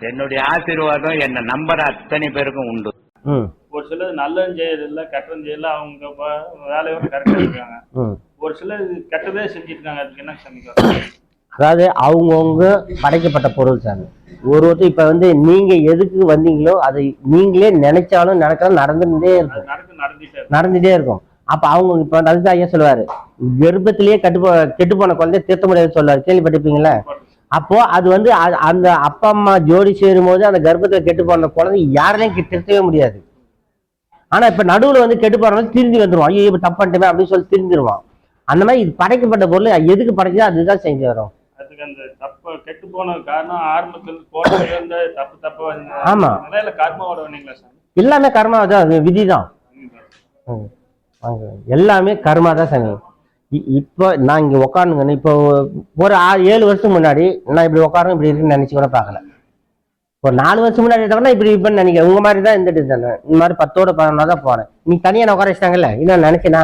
என்னுடைய ஆசீர்வாதம் என்ன நம்புற அத்தனை பேருக்கும் உண்டு. ம். ஒரு சிலர் நல்லதும் செய்யறதில்ல கெட்டதும் செய்யல அவங்க வேலையோட கரெக்டாக இருக்காங்க. ம். ஒரு சிலர் கெட்டதே செஞ்சுட்டு இருக்காங்க அதுக்கு என்ன சமைக்க அதாவது அவங்கவுங்க படைக்கப்பட்ட பொருள் சாமி. ஒரு ஒருத்தர் இப்போ வந்து நீங்க எதுக்கு வந்தீங்களோ அதை நீங்களே நினைச்சாலும் நடக்கலாம் நடந்துட்டே இருக்கும். நடந்துட்டே இருக்கு நடந்துட்டே இருக்கும். அப்ப அவங்க இப்ப வந்து அதுதான் ஐயா சொல்லுவாரு? கர்ப்பத்திலேயே கட்டு போன குழந்தை திருத்த முடியாது சொல்லுவாரு. கேள்விப்பட்டிருப்பீங்களா? அப்போ அது வந்து அந்த அப்பா அம்மா ஜோடி சேரும் போது அந்த கர்ப்பத்துல கெட்டு போன குழந்தை யாராலையும் திருத்தவே முடியாது. ஆனா இப்ப நடுவுல வந்து கெட்டு போறவங்க திரும்பி வந்துருவான். ஐயோ இப்ப தப்பு பண்ணிட்டேன் அப்படின்னு சொல்லி திரும்பிடுவான் அந்த மாதிரி இது படைக்கப்பட்ட பொருள் எதுக்கு படைச்சதோ அதுதான் செஞ்சு வரும். அதுக்கு அந்த தப்பு கெட்டு போன காரணம் ஆரம்பத்தில் போட்டு இருந்த தப்பு தப்பா வந்து ஆமா. நிலையில கர்மாவோட வந்தீங்களா சாமி? எல்லாமே கர்மா தான் ம். வாங்க. எல்லாமே கர்மா தான் சாமி. இ- இப்போ நான் இங்க உட்காந்துங்க இப்போ ஒரு ஆறு ஏழு வருஷத்துக்கு முன்னாடி நான் இப்படி உட்காரும் இப்படி இருக்குன்னு நினைச்சு கூட பார்க்கல. ஒரு நாலு வருஷம் முன்னாடி எடுத்தவொடனே இப்படி இப்பன்னு நினைக்கிறேன். உங்க மாதிரி தான் இருந்துட்டு இருந்தேன் இந்த மாதிரி பத்தோட பதினொன்னா தான் போனேன் நீ தனியா நான் உட்கார வச்சிட்டாங்கல்ல? இன்னும் நினைச்சேனா?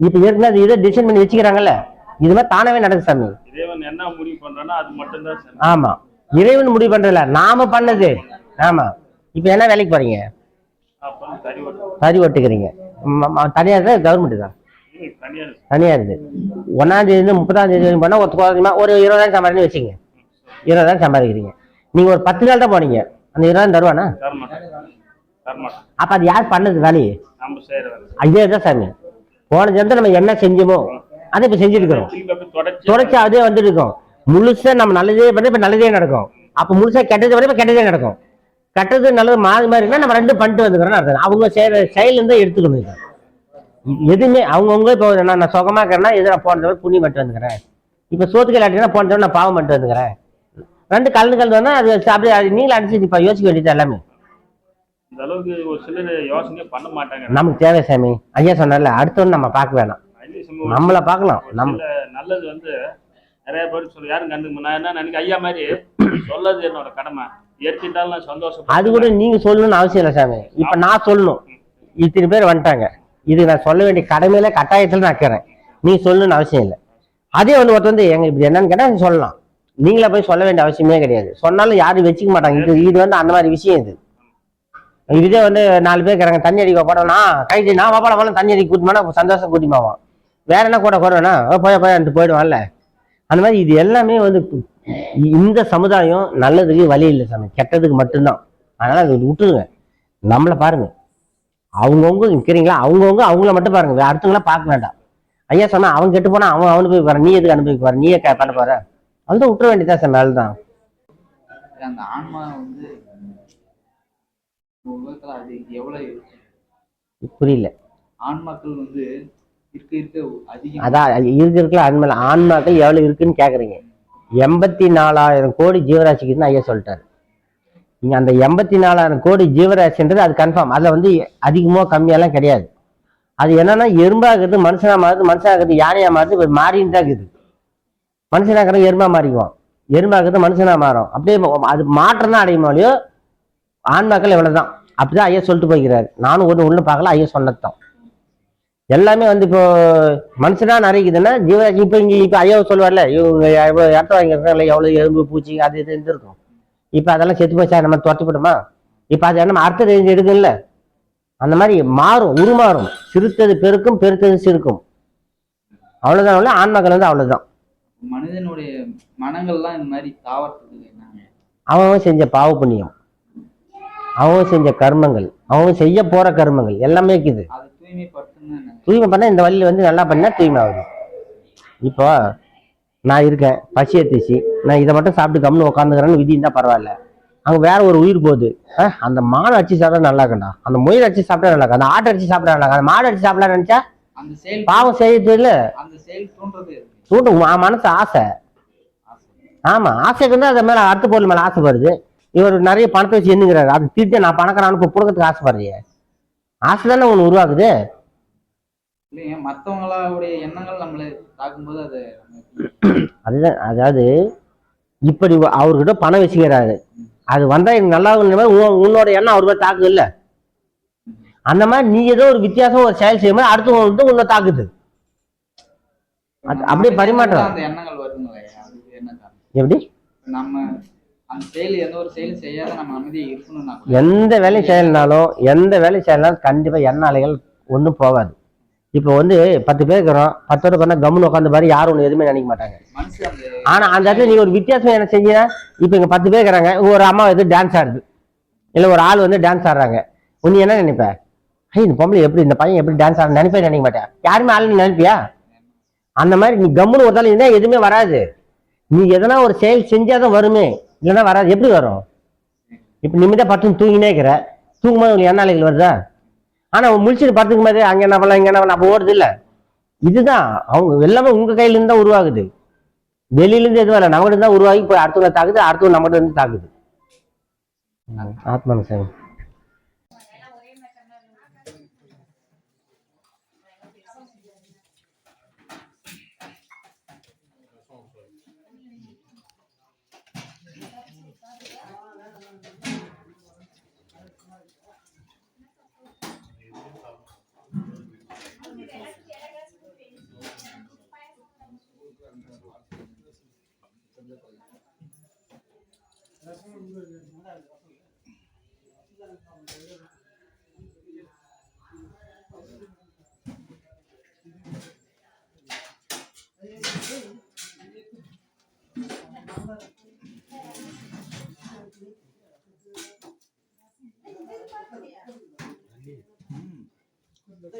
இப்போ ஏற்கனவே அது இதை டிசைன் பண்ணி வச்சுக்கிறாங்கல்ல? இது மாதிரி தானாவே நடக்குது சாமி. இறைவன் என்ன முடிவு பண்றானோ அது மட்டும்தான் சாமி. ஆமா. இறைவன் முடிவு பண்றதில்ல. நாம பண்ணது. ஆமா. இப்போ என்ன வேலைக்கு போறீங்க? சரி ஒட்டுக்கிறீங்க தனியார் தான் கவர்மெண்ட் தான். தனியாக தனியார் தனியார் இது ஒன்னாம் தேதி முப்பதாம் தேதி வரைக்கும் போனா ஒரு குறைஞ்சமா ஒரு இருபதாயிரம் சம்பாதின்னு வச்சுங்க. இருபதாயிரம் சம்பாதிக்கிறீங்க. நீங்க ஒரு பத்து நாள் தான் போனீங்க. அந்த இருபதாயிரம் தருவானா? அப்போ அப்ப அது யார் பண்ணது வேலையே? அதே தான் சாமி. போன ஜென்மத்துல நம்ம என்ன செஞ்சோமோ அதை இப்ப செஞ்சிருக்கிறோம் திருப்பி தொடர்ச்சி அதே வந்துட்டு இருக்கோம். முழுசா நம்ம நல்லதே பண்ணி இப்ப நல்லதே நடக்கும். அப்ப முழுசா கெட்டது பண்ணி இப்ப கெட்டதே நடக்கும். கெட்டது நல்லது மாறி மாறினா நம்ம ரெண்டும் பண்ணிட்டு வந்துக்கிறோம் அர்த்தம். அவங்க செயல் இருந்தா எடுத்துக்கணும் எதுவுமே அவங்கவுங்க இப்போ நான் நான் சுகமா இருக்கிறேன்னா எதிர போன தடவை புண்ணியம் மட்டும் வந்துக்கிறேன். இப்போ சோத்துக்கு இல்லாட்டினா போன தடவை நான் பாவம் மட்டும் வந்துக்கிறேன். ரெண்டு கலந்து கலந்து வந்தா அது அப்படியே அது நீங்களும் அடிச்சு இப்போ யோசிக்க வேண்டியது எல்லாமே. இந்த அளவுக்கு ஒரு சிலர் யோசனையே பண்ண மாட்டாங்க. நமக்கு தேவை சாமி. ஐயா சொன்னார்ல அடுத்தவன் நம்ம பார்க்க வேணாம். நம்மளை பார்க்கலாம். நம்ம நல்லது வந்து நிறைய பேர் சொல்லி யாரும் கண்டுக்க நான் என்ன நினைக்க ஐயா மாதிரி சொல்லது என்னோட கடமை. ஏற்றிட்டாலும் நான் சந்தோஷம் அது கூட நீங்க சொல்லணும்னு அவசியம் இல்லை சாமி. இப்ப நான் சொல்லணும். இத்தனை பேர் வந்துட்டாங்க. இது நான் சொல்ல வேண்டிய கடமையில கட்டாயத்தில் நான் இருக்கிறேன் நீ சொல்லணும்னு அவசியம் இல்லை. அதே வந்து ஒருத்தர் வந்து எங்க இப்படி என்னன்னு கேட்டால் சொல்லலாம். நீங்களே போய் சொல்ல வேண்டிய அவசியமே கிடையாது. சொன்னாலும் யாரும் வச்சுக்க மாட்டாங்க. இது இது வந்து அந்த மாதிரி விஷயம் இது. இதே வந்து நாலு பேர் இருக்கிறாங்க. தண்ணி அடிக்க போடனா கைது நான் வாப்பாட போல தண்ணி அடிக்க கூட்டிமானா சந்தோஷம் கூட்டிமாவான் வேற என்ன கூட குறவேனா போய போய் போயிடுவான்ல. அந்த மாதிரி இது எல்லாமே வந்து இந்த சமுதாயம் நல்லதுக்கு வழி இல்லை சாமி. கெட்டதுக்கு மட்டும்தான். அதனால அது விட்டுருங்க. நம்மளை பாருங்க. அவங்கவுங்க இருக்கிறீங்களா அவங்கவுங்க அவங்கள மட்டும் பாருங்க. வேற அடுத்தவங்கள பார்க்க வேண்டாம். ஐயா சொன்னா அவன் கெட்டு போனா அவன் அவனுக்கு போய் நீ எதுக்கு அனுபவிக்க போற நீயே பண்ண போற? அதுதான் விட்டுற வேண்டியதான் சார். மேலதான். அந்த ஆன்மா வந்து உலகத்துல அது எவ்வளவு புரியல. ஆன்மாக்கள் வந்து இருக்க இருக்க அதிகம். அதான் அது இருக்கு இருக்குல்ல ஆன்மல ஆன்மாக்கள் எவ்வளவு இருக்குன்னு கேக்குறீங்க. எண்பத்தி நாலாயிரம் கோடி ஜீவராசிக்குன்னு ஐயா சொல்லிட்டாரு. நீங்கள் அந்த எண்பத்தி நாலாயிரம் கோடி ஜீவராசின்றது அது கன்ஃபார்ம் அதில் வந்து அதிகமோ கம்மியெல்லாம் கிடையாது. அது என்னன்னா எறும்பாகிறது மனுஷனாக மாறுது மனுஷனாகிறது யானையாக மாறுது இப்போ மாறின்னு தான் இருக்குது. மனுஷனாகிறது எறும்பா மாறிக்குவோம் எறும்பாகிறது மனுஷனாக மாறும். அப்படியே அது மாற்றம் தான் அடையுமோ இல்லையோ? ஆன்மாக்கள் அப்படி அப்படிதான் ஐயா சொல்லிட்டு போய்க்கிறாரு. நானும் ஒன்று ஒண்ணு பார்க்கல ஐயா சொன்னதுதான். எல்லாமே வந்து இப்போ மனுஷனா நிறைக்குதுன்னா ஜீவராசி இப்போ இங்கே இப்போ ஐயாவை சொல்லுவார்ல இவங்க எவ்வளவு இடத்த வாங்கியிருக்காங்களே எவ்வளோ எறும்பு பூச்சி அது இது இருந்திருக்கும் இப்போ அதெல்லாம் செத்து போச்சா? நம்ம துரத்திவிடுமா இப்போ அது என்ன அடுத்த ரேஞ்ச் எடுக்கும்ல அந்த மாதிரி மாறும் உருமாறும். சிறுத்தது பெருக்கும் பெருத்தது சிறுக்கும். அவ்வளவுதான் உள்ள ஆன்மாக்கள் வந்து அவ்வளவுதான். மனிதனுடைய மனங்கள்லாம் இந்த மாதிரி தாவறதுக்கு அவன் செஞ்ச பாவ புண்ணியம். அவன் செஞ்ச கர்மங்கள். அவன் செய்ய போற கர்மங்கள். எல்லாமே இருக்குது. தூய்மை பண்ணா இந்த வழியில வந்து நல்லா பண்ணா தூய்மை ஆகுது. இப்போ நான் இருக்கேன். பசி எடுத்துச்சு. நான் இதை மட்டும் சாப்பிட்டு கம்னு உட்காந்துக்கிறேன்னு விதி இருந்தா பரவாயில்ல. அங்க வேற ஒரு உயிர் போகுது. அஹ், அந்த மாடு அடிச்சு சாப்பிட்டா நல்லா இருக்கண்டா அந்த முயல் அடிச்சு சாப்பிட்டா நல்லா இருக்கு அந்த ஆட்டை அடிச்சு சாப்பிட்டா நல்லா அந்த மாடு அடிச்சு சாப்பிடலாம் நினைச்சா பாவம் செய்யறது இல்ல? தூண்டும் மனசு ஆசை. ஆமா ஆசைக்கு வந்து அது மேல அடுத்த பொருள் மேல ஆசைப்படுது. இவர் நிறைய பணத்தை வச்சு எண்ணுங்கிறாரு அது திருப்பி நான் பணக்காரன் இப்போ புடுங்கிறதுக்கு ஆசைப்படுறியே. ஆசை தானே ஒன்று உருவாக்குது. மற்றவங்களுடைய எண்ணங்கள் நம்மளை தாக்கும்போது அது அதுதான் அதாவது இப்படி அவர்கிட்ட பணம் வச்சுக்கிறாரு. அது வந்தா எனக்கு நல்லா உன்னோட எண்ணம் அவர் மேல தாக்குது இல்ல? அந்த மாதிரி நீ ஏதோ ஒரு வித்தியாசம் ஒரு செயல் செய்யும்போது அடுத்தவங்க வந்து உன்னை தாக்குது. அப்படியே பரிமாற்றம். எப்படி? எந்த வேலையும் செய்யலைனாலும் எந்த வேலையும் செய்யலாம் கண்டிப்பா எண்ணாலைகள் ஒன்றும் போகாது. இப்போ வந்து பத்து பேர் இருக்கிறோம். பத்து பேர் பண்ணா கம்முன்னு உட்காந்து பாரு யாரும் ஒன்று எதுவுமே நினைக்க மாட்டாங்க. மனசு அந்த ஆனா அந்த இடத்துல நீங்க ஒரு வித்தியாசம் என்ன செஞ்சீங்கன்னா இப்போ இங்க பத்து பேர் இருக்கிறாங்க. ஒரு அம்மா வந்து டான்ஸ் ஆடுது. இல்ல ஒரு ஆள் வந்து டான்ஸ் ஆடுறாங்க. நீ என்ன நினைப்ப? ஐய் இந்த பொம்பளை எப்படி இந்த பையன் எப்படி டான்ஸ் ஆட நினைப்பே நினைக்க மாட்டேன். யாருமே ஆள் நினைப்பியா? அந்த மாதிரி நீ கம்முன்னு ஒரு இருந்தா எதுவுமே வராது. நீ எதனா ஒரு செயல் செஞ்சாதான் வருமே. இல்லைன்னா வராது. எப்படி வரும்? இப்ப நிம்மதியா படுத்து தூங்கினே இருக்கிற. தூங்கும்போது உங்களுக்கு எண்ணாலைகள் வருதா? ஆனா அவன் முழிச்சிட்டு படுத்துக்கும் போது அங்க என்ன பண்ணலாம் இங்க என்ன பண்ணலாம் அப்ப ஓடுது இல்ல. இதுதான் அவங்க எல்லாமே உங்க கையில இருந்து தான் உருவாகுது. வெளியில இருந்து எதுவும் இல்லை. நம்மகிட்ட தான் உருவாகி போய் அடுத்தவங்க தாக்குது அடுத்தவங்க நம்மகிட்ட இருந்து தாக்குது. ஆத்மான சாமி. மோர்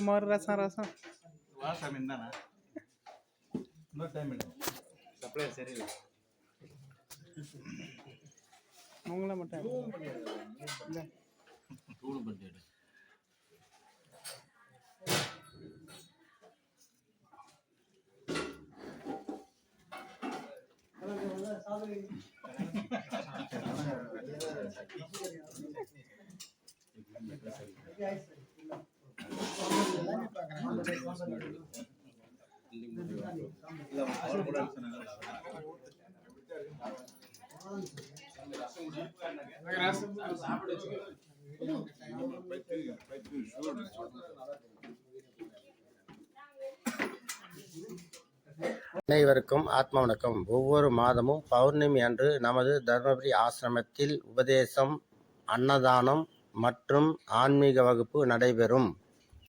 மோர் ரசம் ரசம். வாசம் என்னன்னா இன்னொரு டைம் சப்ளை சரியில்லை. உங்களை மட்டும் Gracias. அனைவருக்கும் ஆத்ம வணக்கம். ஒவ்வொரு மாதமும் பௌர்ணமி அன்று நமது தர்மபுரி ஆசிரமத்தில் உபதேசம் அன்னதானம் மற்றும் ஆன்மீக வகுப்பு நடைபெறும்.